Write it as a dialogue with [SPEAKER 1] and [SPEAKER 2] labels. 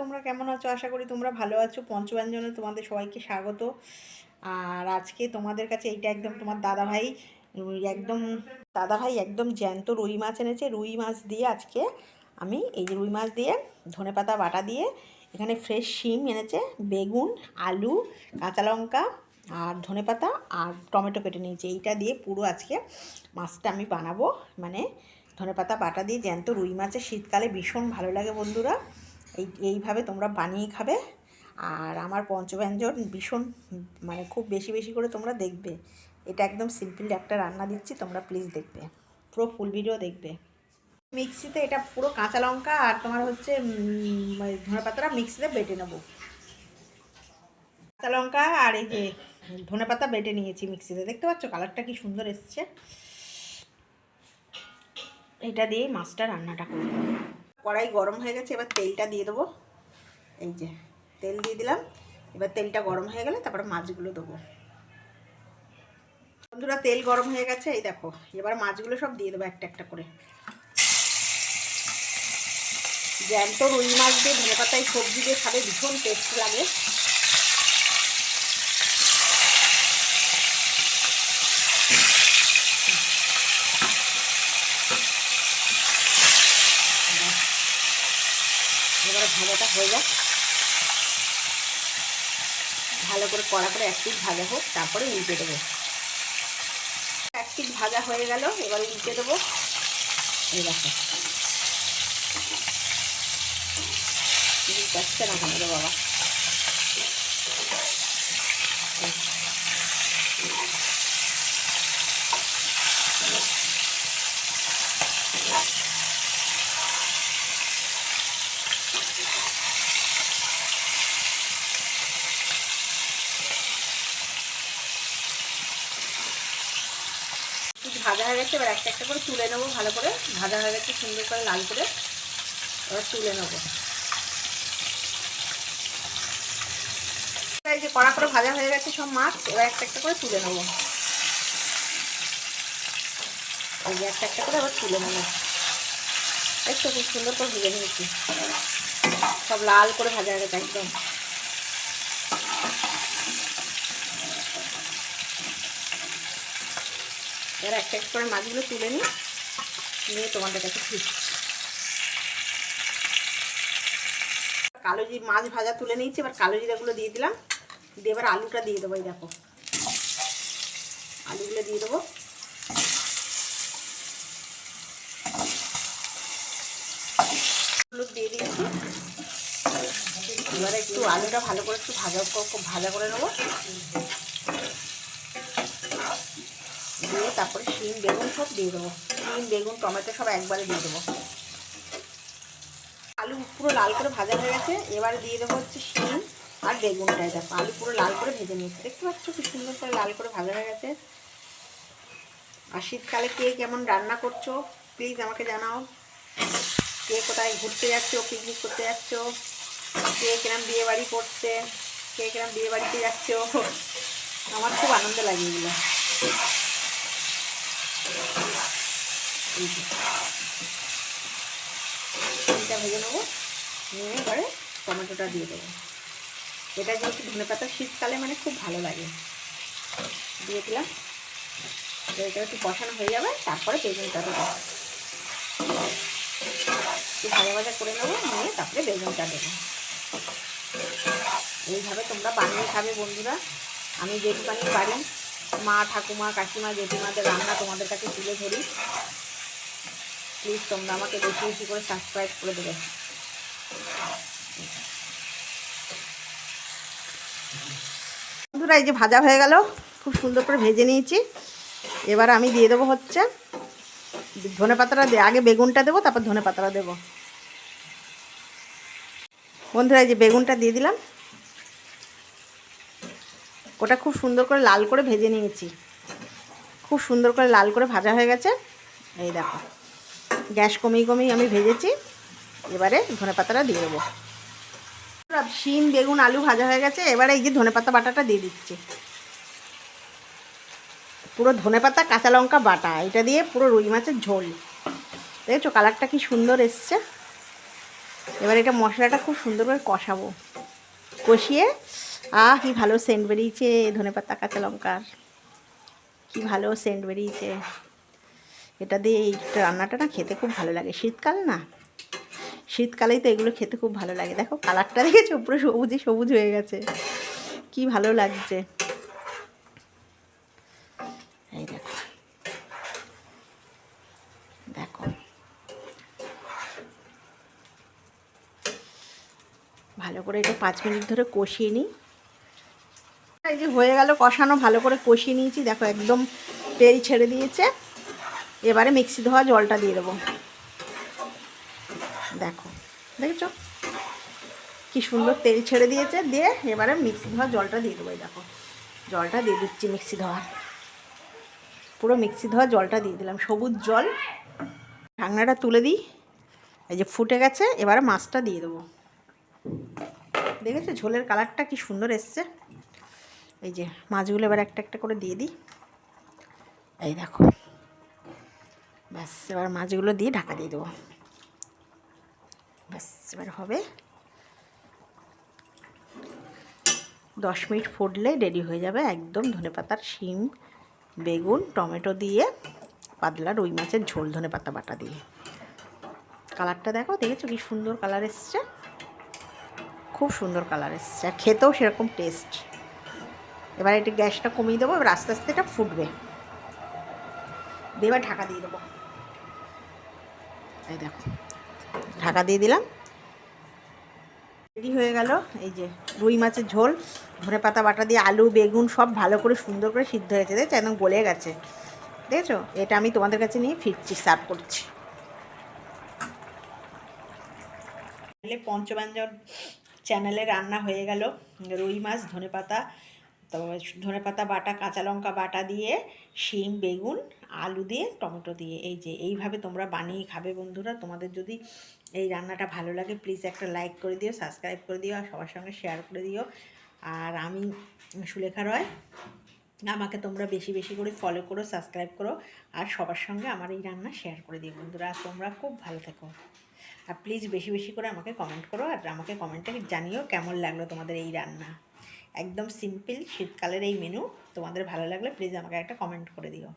[SPEAKER 1] তোমরা কেমন আছো? আশা করি তোমরা ভালো আছো। পঞ্চব্যঞ্জনে তোমাদের সবাইকে স্বাগত। আর আজকে তোমাদের কাছে এইটা একদম তোমার দাদাভাই একদম দাদাভাই একদম জ্যান্ত রুই মাছ এনেছে। রুই মাছ দিয়ে আজকে আমি এই যে রুই মাছ দিয়ে ধনেপাতা বাটা দিয়ে এখানে ফ্রেশ শিম এনেছে, বেগুন, আলু, কাঁচা লঙ্কা আর ধনেপাতা আর টমেটো কেটে নিয়েছি। এইটা দিয়ে পুরো আজকে মাছটা আমি বানাবো। মানে ধনেপাতা বাটা দিয়ে জ্যান্ত রুই মাছের শীতকালে ভীষণ ভালো লাগে বন্ধুরা। এই, এইভাবে তোমরা বানিয়ে খাবে। আর আমার পঞ্চব্যঞ্জন ভীষণ মানে খুব বেশি বেশি করে তোমরা দেখবে। এটা একদম সিম্পল একটা রান্না দিচ্ছি, তোমরা প্লিজ দেখবে। পুরো ফুল ভিডিও দেখবে। মিক্সিতে এটা পুরো কাঁচা লঙ্কা আর তোমার হচ্ছে ধনে পাতাটা মিক্সিতে বেটে নেব। কাঁচা লঙ্কা আর এই যে ধনে পাতা বেটে নিয়েছি মিক্সিতে। দেখতে পাচ্ছ কালারটা কি সুন্দর এসছে? এটা দিয়ে মাছটা রান্নাটা করব। কড়াই গরম হয়ে গেছে, এবার তেলটা দিয়ে দেবো। এই যে, তেল দিয়ে দিলাম। এবার তেলটা গরম হয়ে গেলে তারপরে মাছগুলো দেবো। বন্ধুরা, তেল গরম হয়ে গেছে, এই দেখো, এবার মাছগুলো সব দিয়ে দেবো একটা একটা করে। জ্যান্ত রুই মাছ দিয়ে ধনে পাতায় সবজি দিয়ে খাবে, ভীষণ টেস্ট লাগে এবারে ভাজাটা হয়ে যাক। ভালো করে কড়া করে এক পিস ভাজা হোক, তারপরে উল্টে দেবো। এক পিস ভাজা হয়ে গেল, এবার উল্টে দেবো। এই দেখো। যাচ্ছে না বাবা কিছু ভাজা হয়ে গেছে, এবার একটা একটা করে তুলে নেব ভালো করে। ভাজা হয়ে গেছে, সুন্দর করে লাল করে এবার তুলে নেব। এই যে কড়া করে ভাজা হয়ে গেছে সব মাছ, এবার একটা একটা করে তুলে নেব। এই যে একটা একটা করে এবার তুলে নেব। একটু খুব সুন্দর করে ভেজে নিয়েছি। সব লাল করে ভাজা হয়ে গেছে একদম। এবার একটা একটা করে মাছগুলো তুলে নিই। নিয়ে তোমাদের কাছে ফিরছি। কালো জি মাছ ভাজা তুলে নিয়েছি, এবার কালো জিরাগুলো দিয়ে দিলাম। দিয়ে এবার আলুটা দিয়ে দেবো, এই দেখো। আলুগুলো দিয়ে দেবো। দিয়ে দিয়েছি। এবারে একটু আলুটা ভালো করে একটু ভাজা ভাজা করে নেব দিয়ে তারপরে শিম, বেগুন সব দিয়ে দেবো। শিম, বেগুন, টমেটো সব একবারে দিয়ে দেবো। আলু পুরো লাল করে ভাজা হয়ে গেছে, এবার দিয়ে দেবো হচ্ছে শিম আর বেগুনটাই। দেখো, আলু পুরো লাল করে ভেজে নিয়েছি। দেখতে পাচ্ছ কি সুন্দর করে লাল করে ভাজা হয়ে গেছে। আর শীতকালে কে কেমন রান্না করছ প্লিজ আমাকে জানাও। কে কোথায় ঘুরতে যাচ্ছো পিকনিক করতে যাচ্ছো, কে কিরম বিয়ে বাড়ি করছে, কে কিরম বিয়ে বাড়িতে যাচ্ছো, আমার খুব আনন্দ লাগে এগুলো। এটা ভেজে নেব। নিয়ে এবারে টমেটোটা দিয়ে দেবো। এটা যেহেতু ধনে পাতা, শীতকালে মানে খুব ভালো লাগে। দিয়ে দিলাম। এটা একটু বসানো হয়ে যাবে, তারপরে বেগুনটা দেবো। একটু ভাজা ভাজা করে নেব, নিয়ে তারপরে বেগুনটা দেবো। এইভাবে তোমরা বানিয়ে খাবে বন্ধুরা। আমি যেটুকানি পারি, মা, ঠাকুমা, কাকিমা, জেঠিমাদের রান্না তোমাদের কাছে তুলে ধরি। প্লিজ তোমরা আমাকে বেশি বেশি করে সাবস্ক্রাইব করে দেবে। বন্ধুরা, এই যে ভাজা হয়ে গেল, খুব সুন্দর করে ভেজে নিয়েছি। এবার আমি দিয়ে দেবো হচ্ছে ধনে পাতাটা আগে বেগুনটা দেবো, তারপর ধনে পাতাটা দেবো। বন্ধুরা, এই যে বেগুনটা দিয়ে দিলাম। ওটা খুব সুন্দর করে লাল করে ভেজে নিয়েছি। খুব সুন্দর করে লাল করে ভাজা হয়ে গেছে। এই দেখো। গ্যাস কমিয়ে কমিয়ে আমি ভেজেছি। এবারে ধনে পাতাটা দিয়ে দেবো। শিম, বেগুন, আলু ভাজা হয়ে গেছে। এবারে এই যে ধনে পাতা বাটাটা দিয়ে দিচ্ছি। পুরো ধনে পাতা কাঁচা লঙ্কা বাটা, এটা দিয়ে পুরো রুই মাছের ঝোল। দেখেছ কালারটা কি সুন্দর এসছে। এবার এটা মশলাটা খুব সুন্দর করে কষাবো। কষিয়ে, আহ, কি ভালো সেন্ট বেরিয়েছে ধনে পাতা কাঁচা লঙ্কার। কি ভালো সেন্ট বেরিয়েছে। এটা দিয়ে এই রান্নাটা না খেতে খুব ভালো লাগে। শীতকাল না? শীতকালেই তো এগুলো খেতে খুব ভালো লাগে। দেখো কালারটা দেখেছ? পুরো সবুজে সবুজ হয়ে গেছে। কি ভালো লাগছে। এই দেখো। ভালো করে এটা পাঁচ মিনিট ধরে কষিয়ে নিই। এই যে হয়ে গেল কষানো, ভালো করে কষিয়ে নিয়েছি। দেখো একদম তেল ছেড়ে দিয়েছে। এবারে মিক্সি ধোয়া জলটা দিয়ে দেবো। দেখো, দেখেছ? কি সুন্দর তেল ছেড়ে দিয়েছে, দিয়ে এবারে মিক্সি ধোয়া জলটা দিয়ে দেবো দেখো। জলটা দিয়ে দিচ্ছি মিক্সি ধোয়া পুরো মিক্সি ধোয়া জলটা দিয়ে দিলাম, সবুজ জল। ঢাকনাটা তুলে দিই, এই যে ফুটে গেছে, এবারে মাছটা দিয়ে দেবো। দেখেছ ঝোলের কালারটা কি সুন্দর এসছে? এই যে মাছগুলো এবার একটা একটা করে দিয়ে দিই। এই দেখো। ব্যাস, এবার মাছগুলো দিয়ে ঢাকা দিয়ে দেবো। ব্যাস, এবার হবে। দশ মিনিট ফুটলে রেডি হয়ে যাবে একদম ধনে পাতার শিম, বেগুন, টমেটো দিয়ে, পাতলা রুই মাছের ঝোল ধনে পাতা বাটা দিয়ে। কালারটা দেখো, দেখেছ কি সুন্দর কালার এসছে? খুব সুন্দর কালার এসছে, আর খেতেও সেরকম টেস্ট এবার একটু গ্যাসটা কমিয়ে দেবো, এবার আস্তে আস্তে এটা ফুটবে। এবার ঢাকা দিয়ে দেবো। এই দেখো, ঢাকা দিয়ে দিলাম। রেডি হয়ে গেল এই যে রুই মাছের ঝোল। ধনে পাতা, বাটা দিয়ে আলু, বেগুন সব ভালো করে সুন্দর করে সিদ্ধ হয়েছে। দেখছ? একদম গলে গেছে। দেখেছ? এটা আমি তোমাদের কাছে নিয়ে ফিরছি, সার্ভ করছি। পঞ্চব্যঞ্জন চ্যানেলে রান্না হয়ে গেল। রুই মাছ, ধনে পাতা তো ধনে পাতা বাটা, কাঁচা লঙ্কা বাটা দিয়ে, শিম, বেগুন, আলু দিয়ে, টমেটো দিয়ে। এই যে, এইভাবে তোমরা বানিয়ে খাবে বন্ধুরা। তোমাদের যদি এই রান্নাটা ভালো লাগে প্লিজ একটা লাইক করে দিও সাবস্ক্রাইব করে দিও, আর সবার সঙ্গে শেয়ার করে দিও। আর আমি সুলেখা রয়। আমাকে তোমরা বেশি বেশি করে ফলো করো সাবস্ক্রাইব করো, আর সবার সঙ্গে আমার এই রান্না শেয়ার করে দিও বন্ধুরা। আর তোমরা খুব ভালো থেকো। আর প্লিজ বেশি বেশি করে আমাকে কমেন্ট করো, আর আমাকে কমেন্টে জানিও কেমন লাগল তোমাদের এই রান্না। একদম সিম্পল শীতকালের এই মেনু তোমাদের ভালো লাগলে প্লিজ আমাকে একটা কমেন্ট করে দিও।